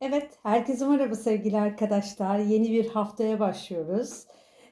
Evet, herkese merhaba sevgili arkadaşlar. Yeni bir haftaya başlıyoruz.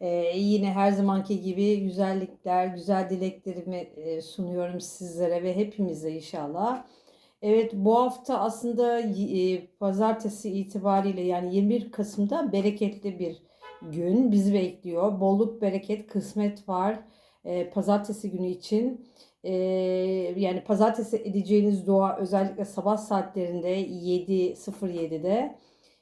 Ee, yine her zamanki gibi güzellikler, güzel dileklerimi e, sunuyorum sizlere ve hepimize inşallah. Evet, bu hafta aslında e, pazartesi itibariyle yani 21 Kasım'da bereketli bir gün bizi bekliyor. Bolluk, bereket, kısmet var e, pazartesi günü için. Ee, yani pazartesi edeceğiniz dua özellikle sabah saatlerinde 7.07'de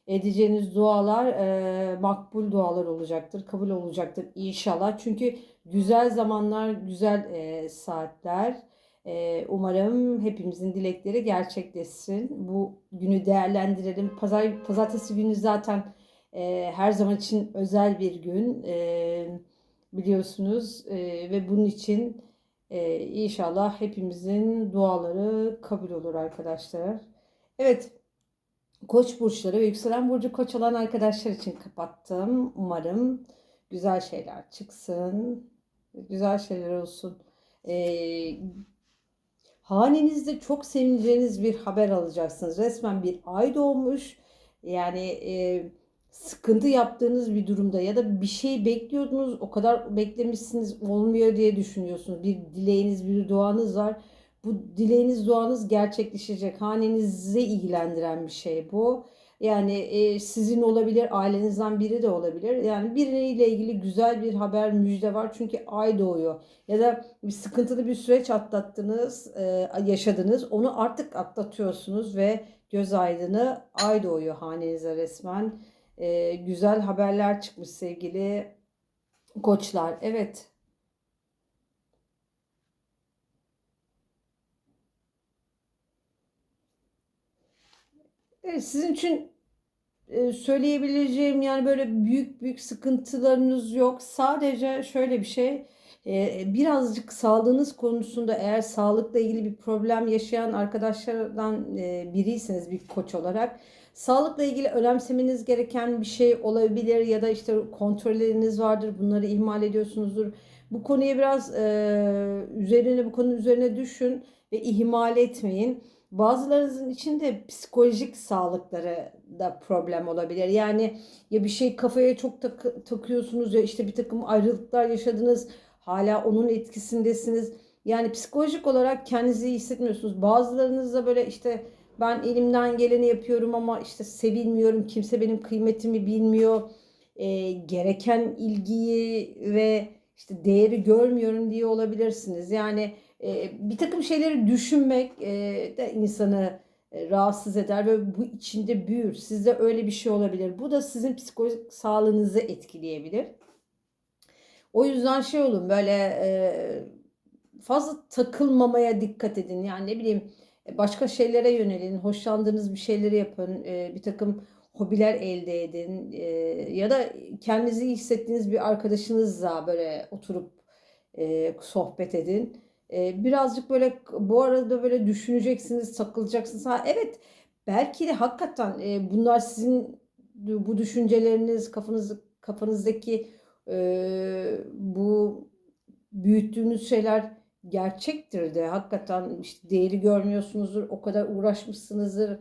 edeceğiniz dualar e, makbul dualar olacaktır, kabul olacaktır inşallah. Çünkü güzel zamanlar, güzel e, saatler. E, umarım hepimizin dilekleri gerçekleşsin. Bu günü değerlendirelim. Pazar, pazartesi günü zaten e, her zaman için özel bir gün e, biliyorsunuz e, ve bunun için ee, inşallah hepimizin duaları kabul olur arkadaşlar. Evet, Koç burçları ve yükselen burcu Koç olan arkadaşlar için kapattım. Umarım güzel şeyler çıksın. Güzel şeyler olsun. Ee, hanenizde çok sevineceğiniz bir haber alacaksınız. Resmen bir ay doğmuş. Yani e, sıkıntı yaptığınız bir durumda ya da bir şey bekliyordunuz o kadar beklemişsiniz olmuyor diye düşünüyorsunuz. Bir dileğiniz, bir duanız var. Bu dileğiniz, duanız gerçekleşecek. Hanenize ilgilendiren bir şey bu. Yani e, sizin olabilir, ailenizden biri de olabilir. Yani biriyle ilgili güzel bir haber, müjde var. Çünkü ay doğuyor. Ya da bir sıkıntılı bir süreç atlattınız, e, yaşadınız. Onu artık atlatıyorsunuz ve göz aydını ay doğuyor hanenize resmen e, güzel haberler çıkmış sevgili koçlar. Evet. Evet, sizin için e, söyleyebileceğim yani böyle büyük büyük sıkıntılarınız yok. Sadece şöyle bir şey e, birazcık sağlığınız konusunda eğer sağlıkla ilgili bir problem yaşayan arkadaşlardan e, biriyseniz bir koç olarak Sağlıkla ilgili önemsemeniz gereken bir şey olabilir ya da işte kontrolleriniz vardır. Bunları ihmal ediyorsunuzdur. Bu konuya biraz e, üzerine bu konu üzerine düşün ve ihmal etmeyin. Bazılarınızın içinde psikolojik sağlıkları da problem olabilir. Yani ya bir şey kafaya çok tak takıyorsunuz ya işte bir takım ayrılıklar yaşadınız. Hala onun etkisindesiniz. Yani psikolojik olarak kendinizi iyi hissetmiyorsunuz. Bazılarınız da böyle işte ben elimden geleni yapıyorum ama işte sevilmiyorum. Kimse benim kıymetimi bilmiyor. E, gereken ilgiyi ve işte değeri görmüyorum diye olabilirsiniz. Yani e, bir takım şeyleri düşünmek e, de insanı e, rahatsız eder ve bu içinde büyür. Sizde öyle bir şey olabilir. Bu da sizin psikolojik sağlığınızı etkileyebilir. O yüzden şey olun böyle e, fazla takılmamaya dikkat edin. Yani ne bileyim başka şeylere yönelin, hoşlandığınız bir şeyleri yapın, e, bir takım hobiler elde edin e, ya da kendinizi iyi hissettiğiniz bir arkadaşınızla böyle oturup sohbet edin. Birazcık böyle bu arada böyle düşüneceksiniz, takılacaksınız. Ha, evet belki de hakikaten bunlar sizin bu düşünceleriniz, kafanız kafanızdaki bu büyüttüğünüz şeyler gerçektir de hakikaten işte değeri görmüyorsunuzdur. O kadar uğraşmışsınızdır.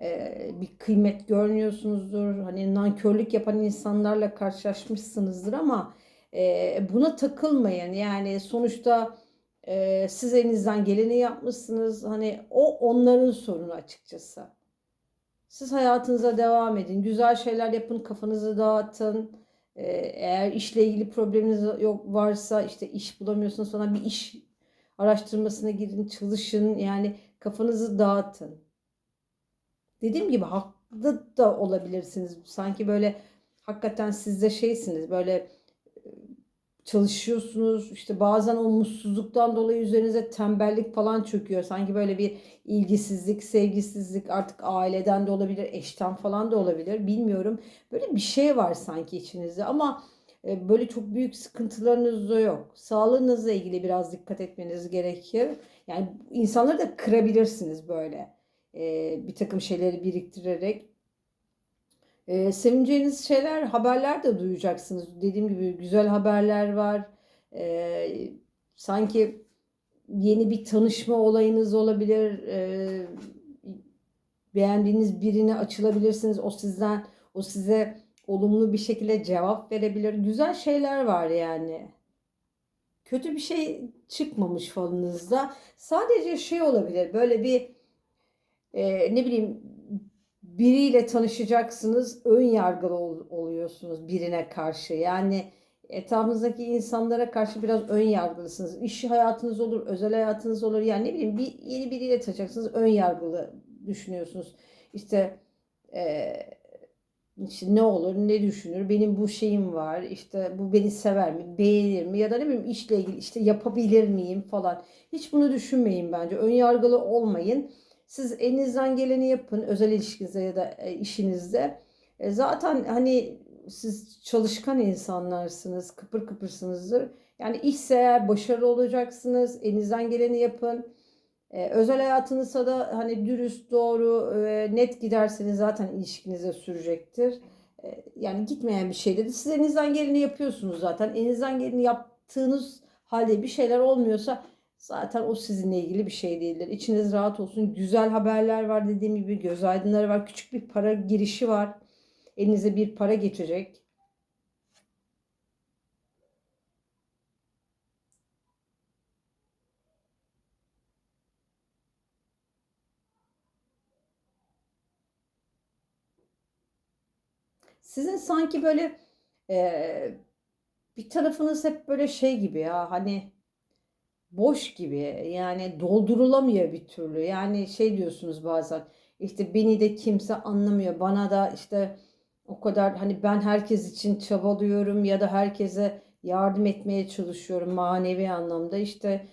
E, bir kıymet görmüyorsunuzdur. Hani nankörlük yapan insanlarla karşılaşmışsınızdır ama e, buna takılmayın. Yani sonuçta e, siz elinizden geleni yapmışsınız. Hani o onların sorunu açıkçası. Siz hayatınıza devam edin. Güzel şeyler yapın, kafanızı dağıtın. Eğer işle ilgili probleminiz yok varsa işte iş bulamıyorsunuz sonra bir iş araştırmasına girin, çalışın. Yani kafanızı dağıtın. Dediğim gibi haklı da olabilirsiniz. Sanki böyle hakikaten siz de şeysiniz. Böyle e, çalışıyorsunuz. İşte bazen o dolayı üzerinize tembellik falan çöküyor. Sanki böyle bir ilgisizlik, sevgisizlik artık aileden de olabilir, eşten falan da olabilir. Bilmiyorum. Böyle bir şey var sanki içinizde ama böyle çok büyük sıkıntılarınız da yok. Sağlığınızla ilgili biraz dikkat etmeniz gerekir. Yani insanları da kırabilirsiniz böyle e, bir takım şeyleri biriktirerek. E, sevineceğiniz şeyler, haberler de duyacaksınız. Dediğim gibi güzel haberler var. sanki yeni bir tanışma olayınız olabilir. beğendiğiniz birine açılabilirsiniz. O sizden o size olumlu bir şekilde cevap verebilir. Güzel şeyler var yani. Kötü bir şey çıkmamış falınızda. Sadece şey olabilir. Böyle bir e, ne bileyim biriyle tanışacaksınız. Ön yargılı ol- oluyorsunuz birine karşı. Yani etrafınızdaki insanlara karşı biraz ön yargılısınız. İş hayatınız olur, özel hayatınız olur. Yani ne bileyim bir yeni biriyle tanışacaksınız. Ön yargılı düşünüyorsunuz. İşte eee işte ne olur, ne düşünür, benim bu şeyim var, işte bu beni sever mi, beğenir mi ya da ne bileyim işle ilgili işte yapabilir miyim falan. Hiç bunu düşünmeyin bence. Ön yargılı olmayın. Siz elinizden geleni yapın özel ilişkinizde ya da e, işinizde. E, zaten hani siz çalışkan insanlarsınız, kıpır kıpırsınızdır. Yani işse eğer başarılı olacaksınız, elinizden geleni yapın. Ee, özel hayatınızda da hani dürüst, doğru, e, net giderseniz zaten ilişkinize sürecektir. Ee, yani gitmeyen bir şeyde de siz elinizden geleni yapıyorsunuz zaten. Elinizden geleni yaptığınız halde bir şeyler olmuyorsa zaten o sizinle ilgili bir şey değildir. İçiniz rahat olsun. Güzel haberler var dediğim gibi göz aydınları var. Küçük bir para girişi var. Elinize bir para geçecek. Sizin sanki böyle e, bir tarafınız hep böyle şey gibi ya hani boş gibi yani doldurulamıyor bir türlü. Yani şey diyorsunuz bazen işte beni de kimse anlamıyor. Bana da işte o kadar hani ben herkes için çabalıyorum ya da herkese yardım etmeye çalışıyorum manevi anlamda. İşte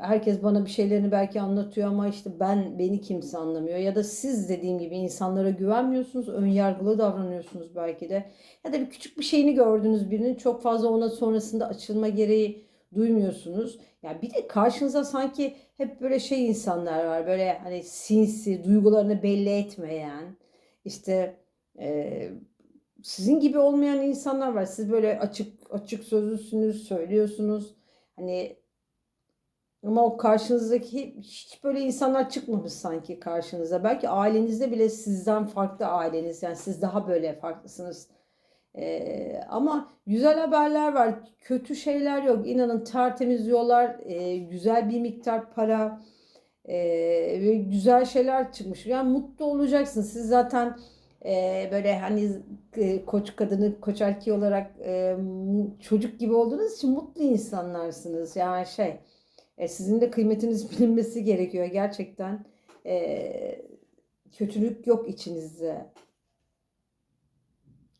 herkes bana bir şeylerini belki anlatıyor ama işte ben beni kimse anlamıyor. Ya da siz dediğim gibi insanlara güvenmiyorsunuz, ön yargılı davranıyorsunuz belki de. Ya da bir küçük bir şeyini gördünüz birinin çok fazla ona sonrasında açılma gereği duymuyorsunuz. Ya bir de karşınıza sanki hep böyle şey insanlar var. Böyle hani sinsi, duygularını belli etmeyen, işte e, sizin gibi olmayan insanlar var. Siz böyle açık açık sözlüsünüz, söylüyorsunuz. Hani ama o karşınızdaki hiç böyle insanlar çıkmamış sanki karşınıza. Belki ailenizde bile sizden farklı aileniz. Yani siz daha böyle farklısınız. Ee, ama güzel haberler var. Kötü şeyler yok. İnanın tertemiz yollar, e, güzel bir miktar para e, ve güzel şeyler çıkmış. Yani mutlu olacaksınız. Siz zaten e, böyle hani e, koç kadını, koç erkeği olarak e, çocuk gibi olduğunuz için mutlu insanlarsınız. Yani şey, e, sizin de kıymetiniz bilinmesi gerekiyor gerçekten. E, kötülük yok içinizde.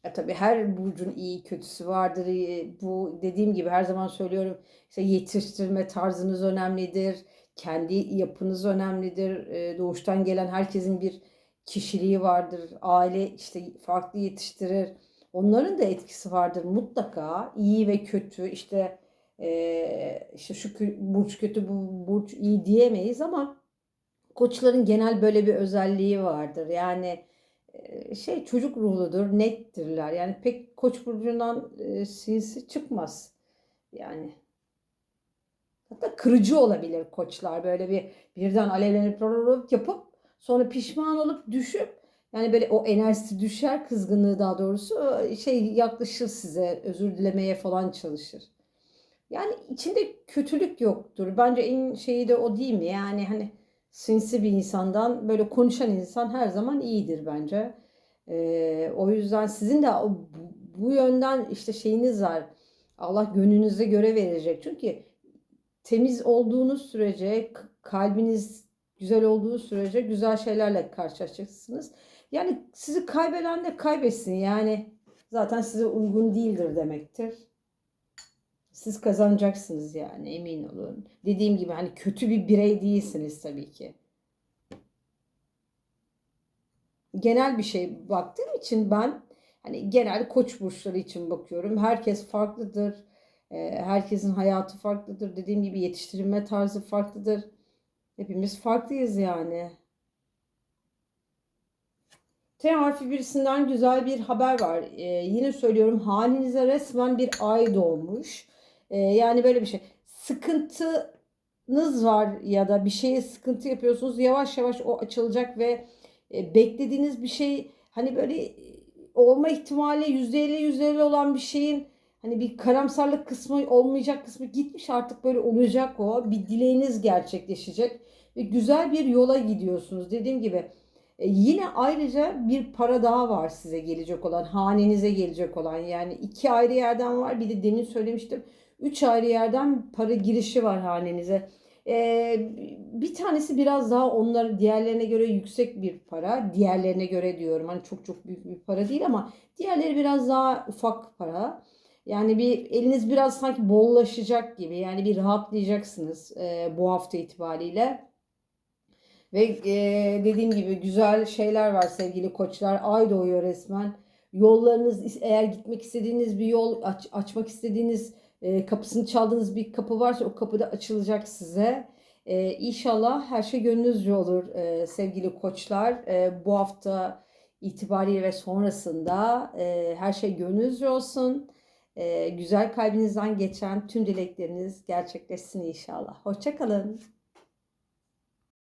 Ya tabii her burcun iyi kötüsü vardır. E, Bu dediğim gibi her zaman söylüyorum. İşte yetiştirme tarzınız önemlidir. Kendi yapınız önemlidir. E, Doğuştan gelen herkesin bir kişiliği vardır. Aile işte farklı yetiştirir. Onların da etkisi vardır mutlaka. İyi ve kötü işte e, işte şu burç kötü bu burç iyi diyemeyiz ama koçların genel böyle bir özelliği vardır. Yani e, şey çocuk ruhludur, nettirler. Yani pek Koç burcundan e, sinsi çıkmaz. Yani hatta kırıcı olabilir koçlar. Böyle bir birden alevlenip yapıp sonra pişman olup düşüp yani böyle o enerjisi düşer, kızgınlığı daha doğrusu şey yaklaşır size, özür dilemeye falan çalışır. Yani içinde kötülük yoktur. Bence en şeyi de o değil mi? Yani hani sinsi bir insandan böyle konuşan insan her zaman iyidir bence. Ee, o yüzden sizin de bu, yönden işte şeyiniz var. Allah gönlünüze göre verecek. Çünkü temiz olduğunuz sürece, kalbiniz güzel olduğu sürece güzel şeylerle karşılaşacaksınız. Yani sizi kaybeden de kaybetsin. Yani zaten size uygun değildir demektir. Siz kazanacaksınız yani emin olun. Dediğim gibi hani kötü bir birey değilsiniz tabii ki. Genel bir şey baktığım için ben hani genel koç burçları için bakıyorum. Herkes farklıdır. Ee, Herkesin hayatı farklıdır. Dediğim gibi yetiştirilme tarzı farklıdır. Hepimiz farklıyız yani. T harfi birisinden güzel bir haber var. Ee, yine söylüyorum halinize resmen bir ay doğmuş. Ee, yani böyle bir şey. Sıkıntınız var ya da bir şeye sıkıntı yapıyorsunuz. Yavaş yavaş o açılacak ve e, beklediğiniz bir şey hani böyle e, olma ihtimali %50 %50 olan bir şeyin hani bir karamsarlık kısmı olmayacak kısmı gitmiş artık böyle olacak o. Bir dileğiniz gerçekleşecek ve güzel bir yola gidiyorsunuz. Dediğim gibi e, yine ayrıca bir para daha var size gelecek olan, hanenize gelecek olan. Yani iki ayrı yerden var. Bir de demin söylemiştim. Üç ayrı yerden para girişi var hanenize. Ee, bir tanesi biraz daha onlar diğerlerine göre yüksek bir para. Diğerlerine göre diyorum. Hani çok çok büyük bir para değil ama diğerleri biraz daha ufak para. Yani bir eliniz biraz sanki bollaşacak gibi. Yani bir rahatlayacaksınız e, bu hafta itibariyle. Ve e, dediğim gibi güzel şeyler var sevgili koçlar. Ay doğuyor resmen. Yollarınız eğer gitmek istediğiniz bir yol aç, açmak istediğiniz e, kapısını çaldığınız bir kapı varsa o kapı da açılacak size. E, inşallah her şey gönlünüzce olur e, sevgili koçlar. E, bu hafta itibariyle ve sonrasında e, her şey gönlünüzce olsun. Güzel kalbinizden geçen tüm dilekleriniz gerçekleşsin inşallah. Hoşçakalın.